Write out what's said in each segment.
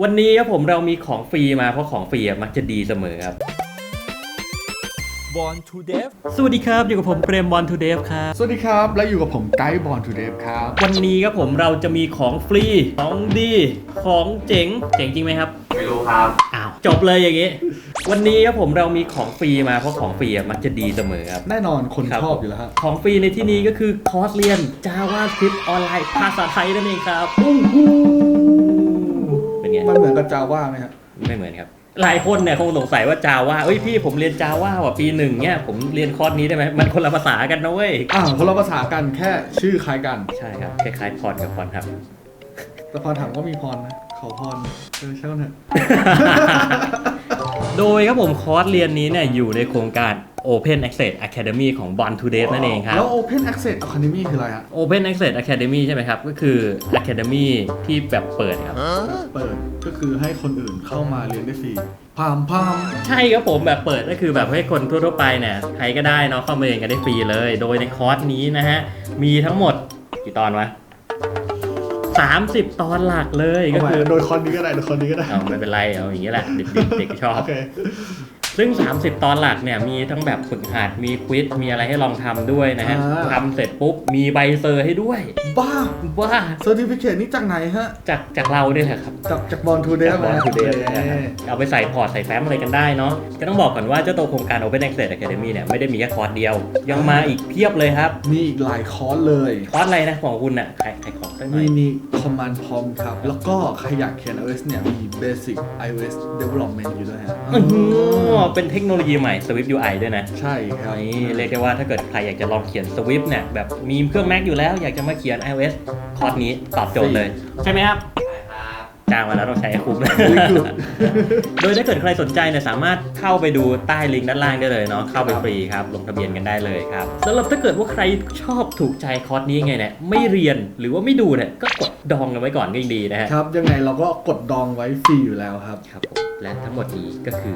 วันนี้ครับผมเรามีของฟรีมาเพราะของฟรีอะมักจะดีเสมอครับ Born to Deaf สวัสดีครับอยู่กับผมเปรมบอลทูเดฟครับ สวัสดีครับ และอยู่กับผมไกด์บอลทูเดฟครับ วันนี้ครับผมเราจะมีของฟรีของดีของเจ๋งเจ๋งจริงไหมครับ ไม่รู้ครับ อ้าวจบเลยอย่างนี้ วันนี้ครับผมเรามีของฟรีมาเพราะของฟรีอะมักจะดีเสมอครับ แน่นอนคนครับ ชอบอยู่แล้วฮะของฟรีในที่นี้ก็คือคอร์สเรียน JavaScript ออนไลน์ภาษาไทยนั่นเองครับเป็นไง มันเหมือนกับจาว่าไหมฮะไม่เหมือนครับ หลายคนเนี่ยคงสงสัยว่าจาว่าเอ้ยพี่ผมเรียนจาว่าว่ะปีหนึ่งเนี่ยผมเรียนคอร์สนี้ได้ไหมมันคนละภาษากันนะเว้ยอ่าคนละภาษากันแค่ชื่อคล้ายกัน ใช่ครับคล้ายๆพรกับพรครับ แต่พรถามก็มีพรนะขอพรเออเช่าเถอะ โดยครับผมคอร์สเรียนนี้เนี่ยอยู่ในโครงการ Open Access Academy ของ Born to Date นั่นเองครับ แล้ว Open Access Academy คืออะไรฮะ Open Access Academy ใช่ไหมครับ ก็คือ Academy ที่แบบเปิดครับ เปิดก็คือให้คนอื่นเข้ามาเรียนได้ฟรีพามพามใช่ครับผมแบบเปิดก็คือแบบให้คนทั่วๆไปเนี่ยใครก็ได้เนาะเข้ามาเรียนกันได้ฟรีเลย โดยในคอร์สนี้นะฮะมีทั้งหมดกี่ตอนวะ 30 ตอนหลักเลยก็เอาใหม่คือโดยคอนนี้ก็ได้โดยคอนนี้ก็ได้เอาไม่เป็นไรเอาอย่างนี้แหละเด็กๆเด็กชอบโอเค ซึ่ง 30 ตอนหลักเนี่ยมีทั้งแบบฝึกหัดมีควิสมีอะไรให้ลองทำด้วยนะฮะอ่า ทำเสร็จปุ๊บมีใบเซอร์ให้ด้วย บ้าว่าเซอร์ติฟิเคตนี่จากไหนฮะ จากจากเราเนี่ยแหละครับ จากจากบอลทูเดฟจาก Born to Date นะครับเอาไปใส่พอร์ต ใส่แฟ้มอะไรกันได้เนาะก็ต้องบอกก่อนว่าเจ้าตัวโครงการ Open Access Academy เนี่ยไม่ได้มีแค่คอร์สเดียว ยังมาอีกเพียบเลยครับ มีอีกหลายคอร์สเลย คอร์สอะไรนะของคุณน่ะใครใครของสักหน่อมียนี่ Command Prompt ครับ แล้วก็ใครอยากเขียน iOS เนี่ย มี Basic iOS Development อยู่ด้วยฮะอื้อหือเป็นเทคโนโลยีใหม่ Swift UI ด้วยนะใช่ครับนี่เรียกได้ว่าถ้าเกิดใครอยากจะลองเขียน Swift เนี่ยแบบมีเครื่อง Mac อยู่แล้ว อยากจะมาเขียน iOS คอร์สนี้ตอบโจทย์เลย ใช่ไหมครับใช่ครับ จ้างมาแล้วต้องใช้ให้คุ้มนะอุ๊ยคือโดยถ้าเกิดใครสนใจเนี่ยสามารถเข้าไปดูใต้ลิงก์ด้านล่างได้เลยเนาะเข้าไปฟรีครับลงทะเบียนกันได้เลยครับสำหรับถ้าเกิดว่าใครชอบถูกใจคอร์สนี้ไงเนี่ยไม่เรียนหรือว่าไม่ดูเนี่ยก็กดดองกันไว้ก่อนก็ยังดีนะฮะครับ ยังไงเราก็กดดองไว้ฟรีอยู่แล้วครับครับผมและทั้งหมดนี้ก็คือ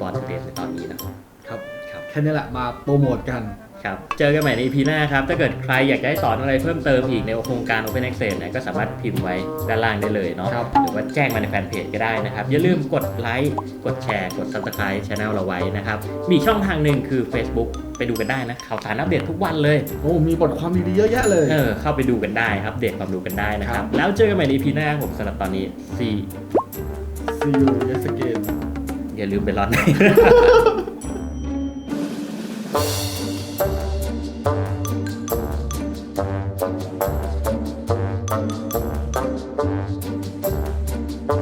บอลเดนในตอนนี้นะครับครับครับแค่นี้แหละมาโปรโมทกัน ครับเจอกันใหม่ใน EP หน้าครับ ถ้าเกิดใครอยากจะให้สอนอะไรเพิ่มเติมอีกในโครงการ Open Access เนี่ยก็สามารถพิมพ์ไว้ด้านล่างได้เลยเนาะครับ หรือว่าแจ้งมาในแฟนเพจก็ได้นะครับ อย่าลืมกดไลค์กดแชร์กด Subscribe Channel เราไว้นะครับ มีอีกช่องทางหนึ่งคือ Facebook ไปดูกันได้นะข่าวสารอัปเดตทุกวันเลย โอ้มีบทความดีๆเยอะแยะเลย เออเข้าไปดูกันได้ครับเดตความรู้กันได้นะคครัรับบแล้วเจอกันใหม่ใน EP หน้าผมสำหรับตอนนี้ See See you yes again อย่าลืมไปรอน